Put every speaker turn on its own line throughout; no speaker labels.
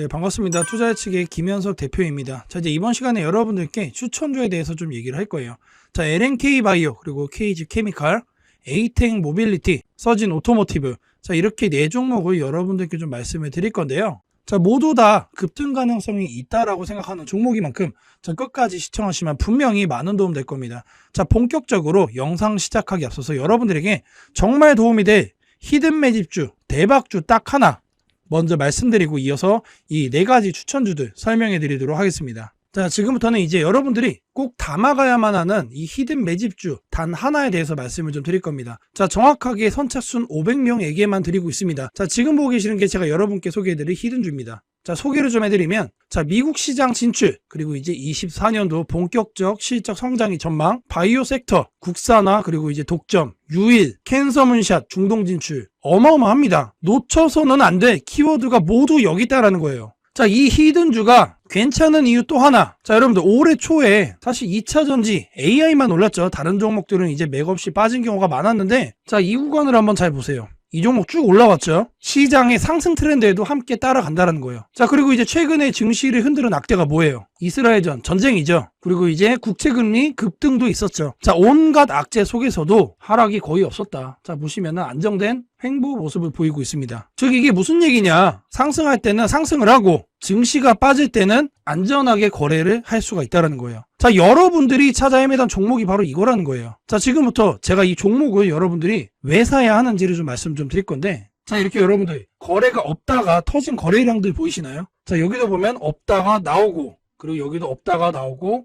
네, 반갑습니다. 투자 측의 김현석 대표입니다. 자, 이제 이번 시간에 여러분들께 추천주에 대해서 좀 얘기를 할 거예요. 자, LNK 바이오, 그리고 KG 케미칼, 에이텍 모빌리티, 서진 오토모티브. 자, 이렇게 네 종목을 여러분들께 좀 말씀을 드릴 건데요. 자, 모두 다 급등 가능성이 있다라고 생각하는 종목이만큼 자, 끝까지 시청하시면 분명히 많은 도움 될 겁니다. 자, 본격적으로 영상 시작하기 앞서서 여러분들에게 정말 도움이 될 히든 매집주, 대박주 딱 하나 먼저 말씀드리고 이어서 이 네 가지 추천주들 설명해 드리도록 하겠습니다. 자, 지금부터는 이제 여러분들이 꼭 담아가야만 하는 이 히든 매집주 단 하나에 대해서 말씀을 좀 드릴 겁니다. 자, 정확하게 선착순 500명에게만 드리고 있습니다. 자, 지금 보고 계시는 게 제가 여러분께 소개해 드릴 히든주입니다. 자, 소개를 좀 해드리면, 자, 미국 시장 진출, 그리고 이제 24년도 본격적 실적 성장이 전망, 바이오 섹터, 국산화, 그리고 이제 독점, 유일, 캔서 문샷, 중동 진출, 어마어마합니다. 놓쳐서는 안 돼. 키워드가 모두 여기 있다라는 거예요. 자, 이 히든주가 괜찮은 이유 또 하나. 자, 여러분들 올해 초에 사실 2차 전지 AI만 올랐죠. 다른 종목들은 이제 맥없이 빠진 경우가 많았는데 자, 이 구간을 한번 잘 보세요. 이 종목 쭉 올라왔죠. 시장의 상승 트렌드에도 함께 따라간다는 거예요. 자, 그리고 이제 최근에 증시를 흔드는 악재가 뭐예요? 이스라엘전 전쟁이죠. 그리고 이제 국채금리 급등도 있었죠. 자, 온갖 악재 속에서도 하락이 거의 없었다. 자, 보시면은 안정된 횡보 모습을 보이고 있습니다. 즉 이게 무슨 얘기냐? 상승할 때는 상승을 하고 증시가 빠질 때는 안전하게 거래를 할 수가 있다는 거예요. 자, 여러분들이 찾아 헤매던 종목이 바로 이거라는 거예요. 자, 지금부터 제가 이 종목을 여러분들이 왜 사야 하는지를 좀 말씀 좀 드릴 건데 자, 이렇게 여러분들 거래가 없다가 터진 거래량들 보이시나요? 자, 여기도 보면 없다가 나오고 그리고 여기도 없다가 나오고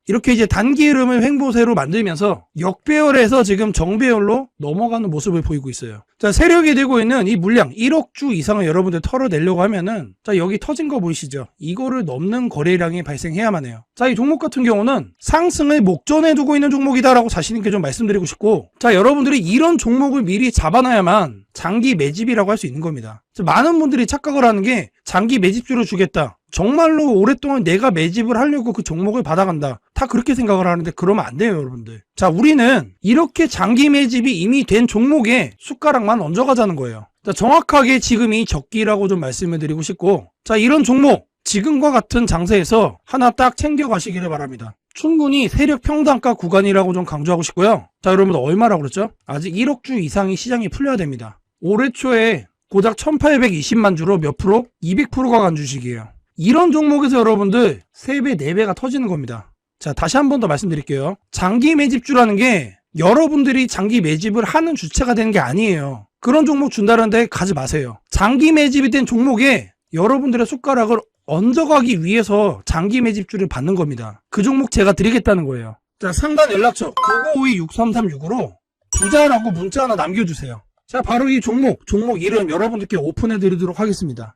이렇게 이제 단기 흐름을 횡보세로 만들면서 역배열에서 지금 정배열로 넘어가는 모습을 보이고 있어요. 자, 세력이 되고 있는 이 물량 1억 주 이상을 여러분들 털어내려고 하면은 자, 여기 터진 거 보이시죠? 이거를 넘는 거래량이 발생해야만 해요. 자, 이 종목 같은 경우는 상승을 목전에 두고 있는 종목이다라고 자신있게 좀 말씀드리고 싶고 자, 여러분들이 이런 종목을 미리 잡아놔야만 장기 매집이라고 할 수 있는 겁니다. 많은 분들이 착각을 하는 게 장기 매집주를 주겠다. 정말로 오랫동안 내가 매집을 하려고 그 종목을 받아간다. 다 그렇게 생각을 하는데 그러면 안 돼요, 여러분들. 자, 우리는 이렇게 장기 매집이 이미 된 종목에 숟가락만 얹어가자는 거예요. 자, 정확하게 지금이 적기라고 좀 말씀을 드리고 싶고, 자, 이런 종목, 지금과 같은 장세에서 하나 딱 챙겨가시기를 바랍니다. 충분히 세력 평단가 구간이라고 좀 강조하고 싶고요. 자, 여러분 얼마라고 그랬죠? 아직 1억 주 이상이 시장이 풀려야 됩니다. 올해 초에 고작 1820만 주로 몇 프로? 200%가 간 주식이에요. 이런 종목에서 여러분들 3배, 4배가 터지는 겁니다. 자, 다시 한 번 더 말씀드릴게요. 장기 매집주라는 게 여러분들이 장기 매집을 하는 주체가 되는 게 아니에요. 그런 종목 준다는데 가지 마세요. 장기 매집이 된 종목에 여러분들의 숟가락을 얹어가기 위해서 장기 매집주를 받는 겁니다. 그 종목 제가 드리겠다는 거예요. 자, 상단 연락처 9952-6336으로 부자라고 문자 하나 남겨주세요. 자, 바로 이 종목, 종목 이름 여러분들께 오픈해 드리도록 하겠습니다.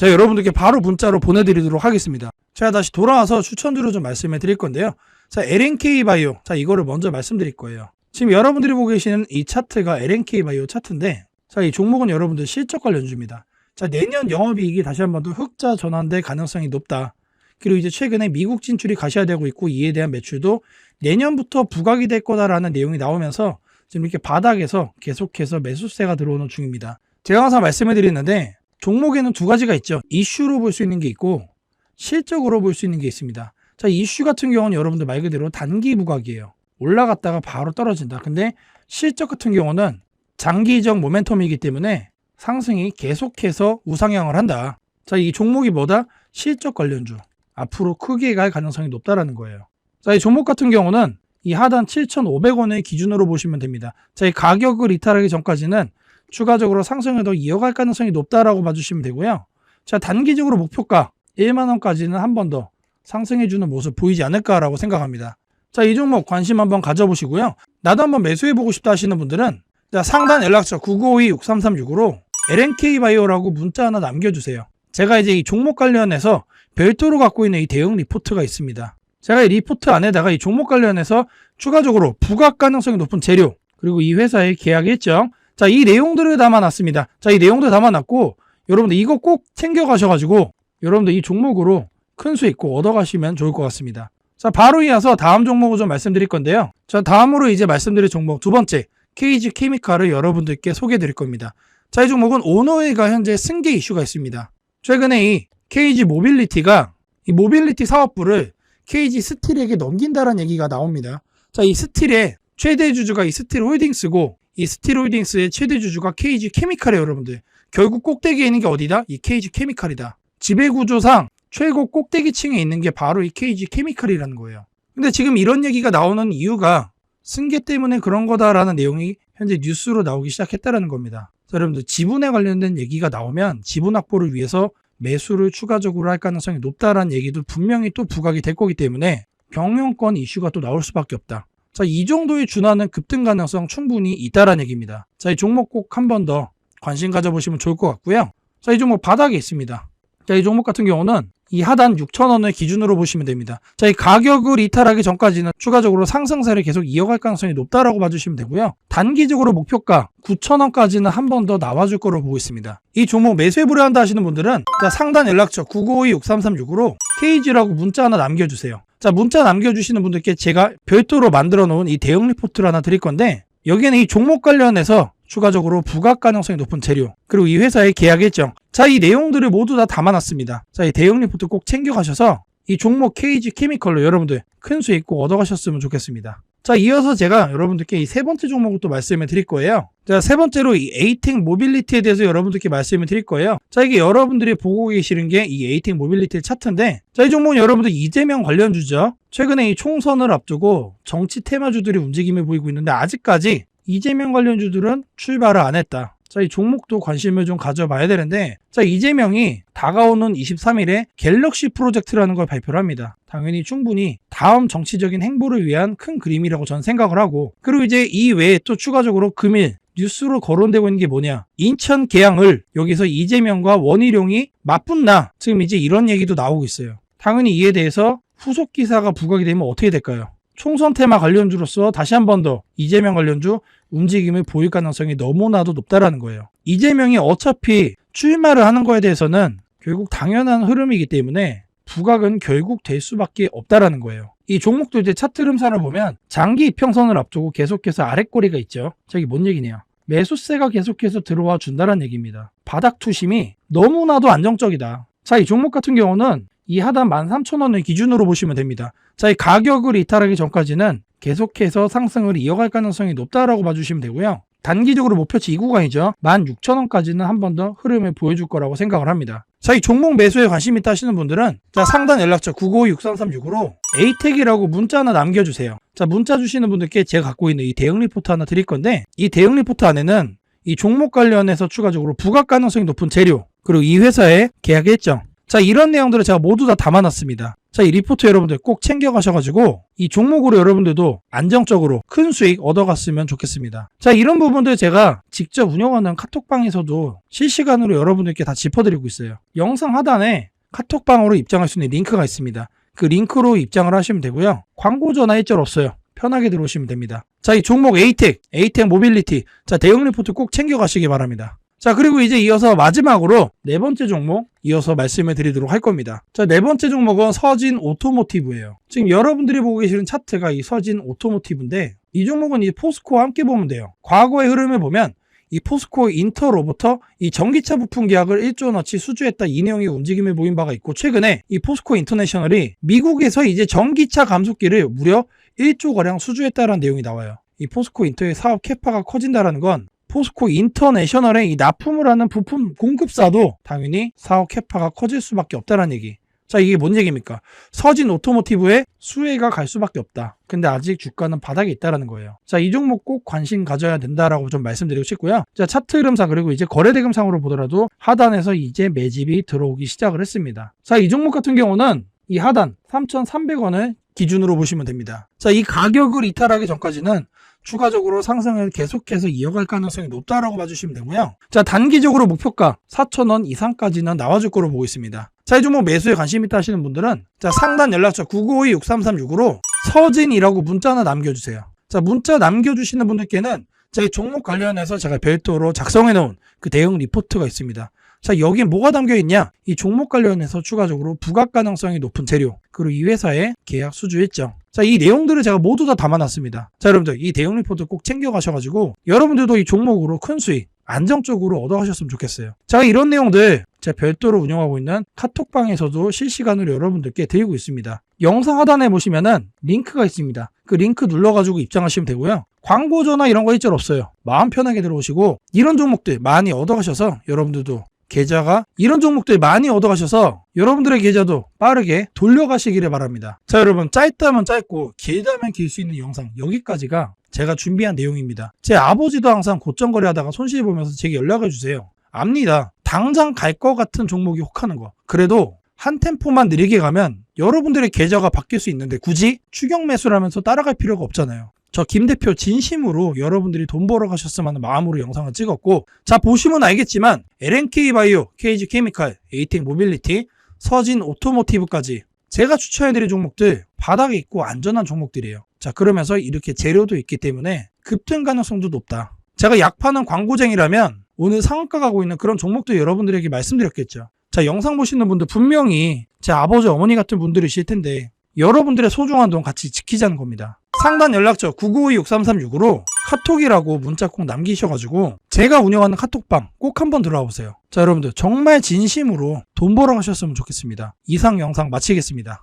제가 여러분들께 바로 문자로 보내드리도록 하겠습니다. 제가 다시 돌아와서 추천주로 좀 말씀해 드릴 건데요. 자, LNK 바이오. 자, 이거를 먼저 말씀드릴 거예요. 지금 여러분들이 보고 계시는 이 차트가 LNK 바이오 차트인데, 자, 이 종목은 여러분들 실적 관련주입니다. 자, 내년 영업이익이 다시 한 번 더 흑자 전환될 가능성이 높다. 그리고 이제 최근에 미국 진출이 가시화되고 있고 이에 대한 매출도 내년부터 부각이 될 거다라는 내용이 나오면서 지금 이렇게 바닥에서 계속해서 매수세가 들어오는 중입니다. 제가 항상 말씀을 드리는데 종목에는 두 가지가 있죠. 이슈로 볼 수 있는 게 있고 실적으로 볼 수 있는 게 있습니다. 자, 이슈 같은 경우는 여러분들 말 그대로 단기 부각이에요. 올라갔다가 바로 떨어진다. 근데 실적 같은 경우는 장기적 모멘텀이기 때문에 상승이 계속해서 우상향을 한다. 자, 이 종목이 뭐다? 실적 관련주. 앞으로 크게 갈 가능성이 높다라는 거예요. 자, 이 종목 같은 경우는 이 하단 7,500원을 기준으로 보시면 됩니다. 자, 이 가격을 이탈하기 전까지는 추가적으로 상승을 더 이어갈 가능성이 높다라고 봐주시면 되고요. 자, 단기적으로 목표가 1만원까지는 한 번 더 상승해주는 모습 보이지 않을까라고 생각합니다. 자, 이 종목 관심 한번 가져보시고요. 나도 한번 매수해보고 싶다 하시는 분들은 자, 상단 연락처 9952-6336으로 LNK바이오라고 문자 하나 남겨주세요. 제가 이제 이 종목 관련해서 별도로 갖고 있는 이 대응 리포트가 있습니다. 제가 이 리포트 안에다가 이 종목 관련해서 추가적으로 부각 가능성이 높은 재료 그리고 이 회사의 계약 일정 자 이 내용들을 담아놨습니다. 자 이 내용들 담아놨고 여러분들 이거 꼭 챙겨가셔가지고 여러분들 이 종목으로 큰 수익 꼭 얻어가시면 좋을 것 같습니다. 자 바로 이어서 다음 종목을 좀 말씀드릴 건데요. 자 다음으로 이제 말씀드릴 종목 두 번째 KG 케미칼을 여러분들께 소개해 드릴 겁니다. 자 이 종목은 오너웨이가 현재 승계 이슈가 있습니다. 최근에 이 KG 모빌리티가 이 모빌리티 사업부를 KG 스틸에게 넘긴다는 얘기가 나옵니다. 자, 이 스틸의 최대 주주가 이 스틸 홀딩스고 이 스틸 홀딩스의 최대 주주가 KG 케미칼이에요, 여러분들. 결국 꼭대기에 있는 게 어디다? 이 KG 케미칼이다. 지배 구조상 최고 꼭대기층에 있는 게 바로 이 KG 케미칼이라는 거예요. 근데 지금 이런 얘기가 나오는 이유가 승계 때문에 그런 거다라는 내용이 현재 뉴스로 나오기 시작했다라는 겁니다. 자, 여러분들 지분에 관련된 얘기가 나오면 지분 확보를 위해서 매수를 추가적으로 할 가능성이 높다라는 얘기도 분명히 또 부각이 될 거기 때문에 경영권 이슈가 또 나올 수밖에 없다. 자, 이 정도의 준하는 급등 가능성 충분히 있다라는 얘기입니다. 자, 이 종목 꼭 한 번 더 관심 가져보시면 좋을 것 같고요. 자, 이 종목 바닥에 있습니다. 자, 이 종목 같은 경우는 이 하단 6,000원을 기준으로 보시면 됩니다. 자, 이 가격을 이탈하기 전까지는 추가적으로 상승세를 계속 이어갈 가능성이 높다라고 봐주시면 되고요. 단기적으로 목표가 9,000원까지는 한 번 더 나와줄 거로 보고 있습니다. 이 종목 매수해 보려 한다 하시는 분들은 자, 상단 연락처 9952-6336으로 KG라고 문자 하나 남겨주세요. 자, 문자 남겨주시는 분들께 제가 별도로 만들어 놓은 이 대응 리포트를 하나 드릴 건데 여기에는 이 종목 관련해서 추가적으로 부각 가능성이 높은 재료 그리고 이 회사의 계약 일정. 자 이 내용들을 모두 다 담아놨습니다. 자 이 대응 리포트 꼭 챙겨가셔서 이 종목 KG 케미컬로 여러분들 큰 수익 꼭 얻어가셨으면 좋겠습니다 자 이어서 제가 여러분들께 이 세 번째 종목을 또 말씀을 드릴 거예요. 자 세 번째로 이 에이텍 모빌리티에 대해서 여러분들께 말씀을 드릴 거예요. 자 이게 여러분들이 보고 계시는 게 이 에이텍 모빌리티 차트인데 자 이 종목은 여러분들 이재명 관련주죠. 최근에 이 총선을 앞두고 정치 테마주들이 움직임을 보이고 있는데 아직까지 이재명 관련주들은 출발을 안 했다. 자, 이 종목도 관심을 좀 가져봐야 되는데, 자, 이재명이 다가오는 23일에 갤럭시 프로젝트라는 걸 발표를 합니다. 당연히 충분히 다음 정치적인 행보를 위한 큰 그림이라고 저는 생각을 하고, 그리고 이제 이 외에 또 추가적으로 금일 뉴스로 거론되고 있는 게 뭐냐. 인천 계양을 여기서 이재명과 원희룡이 맞붙나. 지금 이제 이런 얘기도 나오고 있어요. 당연히 이에 대해서 후속 기사가 부각이 되면 어떻게 될까요? 총선 테마 관련주로서 다시 한 번 더 이재명 관련주 움직임을 보일 가능성이 너무나도 높다라는 거예요. 이재명이 어차피 출마를 하는 거에 대해서는 결국 당연한 흐름이기 때문에 부각은 결국 될 수밖에 없다라는 거예요. 이 종목도 이제 차트 흐름상을 보면 장기 이평선을 앞두고 계속해서 아랫꼬리가 있죠. 저기 뭔 얘기네요. 매수세가 계속해서 들어와 준다는 얘기입니다. 바닥 투심이 너무나도 안정적이다. 자, 이 종목 같은 경우는 이 하단 13,000원을 기준으로 보시면 됩니다. 자, 이 가격을 이탈하기 전까지는 계속해서 상승을 이어갈 가능성이 높다라고 봐주시면 되고요. 단기적으로 목표치 이 구간이죠. 16,000원까지는 한 번 더 흐름을 보여줄 거라고 생각을 합니다. 자, 이 종목 매수에 관심 있다 하시는 분들은 자, 상단 연락처 996336으로 에이텍이라고 문자 하나 남겨주세요. 자, 문자 주시는 분들께 제가 갖고 있는 이 대응 리포트 하나 드릴 건데 이 대응 리포트 안에는 이 종목 관련해서 추가적으로 부각 가능성이 높은 재료 그리고 이 회사의 계약 일정 자 이런 내용들을 제가 모두 다 담아놨습니다. 자 이 리포트 여러분들 꼭 챙겨가셔가지고 이 종목으로 여러분들도 안정적으로 큰 수익 얻어갔으면 좋겠습니다. 자 이런 부분들 제가 직접 운영하는 카톡방에서도 실시간으로 여러분들께 다 짚어드리고 있어요. 영상 하단에 카톡방으로 입장할 수 있는 링크가 있습니다. 그 링크로 입장을 하시면 되고요. 광고 전화 일절 없어요. 편하게 들어오시면 됩니다. 자, 이 종목 에이텍, 에이텍 모빌리티. 자, 대응 리포트 꼭 챙겨가시기 바랍니다. 자, 그리고 이제 이어서 마지막으로 네 번째 종목 이어서 말씀을 드리도록 할 겁니다. 자, 네 번째 종목은 서진 오토모티브예요. 지금 여러분들이 보고 계시는 차트가 이 서진 오토모티브인데 이 종목은 이제 포스코와 함께 보면 돼요. 과거의 흐름을 보면 이 포스코 인터로부터 이 전기차 부품 계약을 1조 원어치 수주했다 이 내용이 움직임을 보인 바가 있고 최근에 이 포스코 인터내셔널이 미국에서 이제 전기차 감속기를 무려 1조 거량 수주했다라는 내용이 나와요. 이 포스코 인터의 사업 캐파가 커진다라는 건 포스코 인터내셔널의 이 납품을 하는 부품 공급사도 당연히 사업 캐파가 커질 수밖에 없다는 얘기. 자, 이게 뭔 얘기입니까? 서진 오토모티브에 수혜가 갈 수밖에 없다. 근데 아직 주가는 바닥에 있다라는 거예요. 자, 이 종목 꼭 관심 가져야 된다라고 좀 말씀드리고 싶고요. 자, 차트 흐름상 그리고 이제 거래 대금상으로 보더라도 하단에서 이제 매집이 들어오기 시작을 했습니다. 자, 이 종목 같은 경우는 이 하단 3,300원을 기준으로 보시면 됩니다. 자, 이 가격을 이탈하기 전까지는 추가적으로 상승을 계속해서 이어갈 가능성이 높다라고 봐주시면 되고요. 자, 단기적으로 목표가 4,000원 이상까지는 나와줄 거로 보고 있습니다. 자, 이 종목 매수에 관심 있다 하시는 분들은 자, 상단 연락처 992-6336으로 서진이라고 문자 하나 남겨주세요. 자, 문자 남겨주시는 분들께는 제 종목 관련해서 제가 별도로 작성해 놓은 그 대응 리포트가 있습니다. 자, 여기 뭐가 담겨 있냐? 이 종목 관련해서 추가적으로 부각 가능성이 높은 재료, 그리고 이 회사의 계약 수주 일정. 자, 이 내용들을 제가 모두 다 담아놨습니다. 자, 여러분들, 이 대응 리포트 꼭 챙겨가셔가지고, 여러분들도 이 종목으로 큰 수익, 안정적으로 얻어가셨으면 좋겠어요. 자, 이런 내용들, 제가 별도로 운영하고 있는 카톡방에서도 실시간으로 여러분들께 드리고 있습니다. 영상 하단에 보시면은 링크가 있습니다. 그 링크 눌러가지고 입장하시면 되고요. 광고 전화 이런 거 일절 없어요. 마음 편하게 들어오시고, 이런 종목들 많이 얻어가셔서 여러분들도 계좌가 이런 종목들 많이 얻어가셔서 여러분들의 계좌도 빠르게 돌려가시기를 바랍니다. 자 여러분 짧다면 짧고 길다면 길 수 있는 영상 여기까지가 제가 준비한 내용입니다. 제 아버지도 항상 고점거래 하다가 손실 보면서 제게 연락을 주세요. 압니다. 당장 갈 것 같은 종목이 혹하는 거. 그래도 한 템포만 느리게 가면 여러분들의 계좌가 바뀔 수 있는데 굳이 추격 매수를 하면서 따라갈 필요가 없잖아요. 저 김 대표 진심으로 여러분들이 돈 벌어 가셨으면 하는 마음으로 영상을 찍었고 자 보시면 알겠지만 LNK 바이오, KG 케미칼, 에이텍 모빌리티, 서진 오토모티브까지 제가 추천해드릴 종목들 바닥에 있고 안전한 종목들이에요. 자 그러면서 이렇게 재료도 있기 때문에 급등 가능성도 높다. 제가 약 파는 광고쟁이라면 오늘 상한가 가고 있는 그런 종목들 여러분들에게 말씀드렸겠죠. 자 영상 보시는 분들 분명히 제 아버지 어머니 같은 분들이실 텐데 여러분들의 소중한 돈 같이 지키자는 겁니다. 상단 연락처 992-6336으로 카톡이라고 문자 꼭 남기셔가지고 제가 운영하는 카톡방 꼭 한번 들어와 보세요. 자 여러분들 정말 진심으로 돈 벌어 가셨으면 좋겠습니다. 이상 영상 마치겠습니다.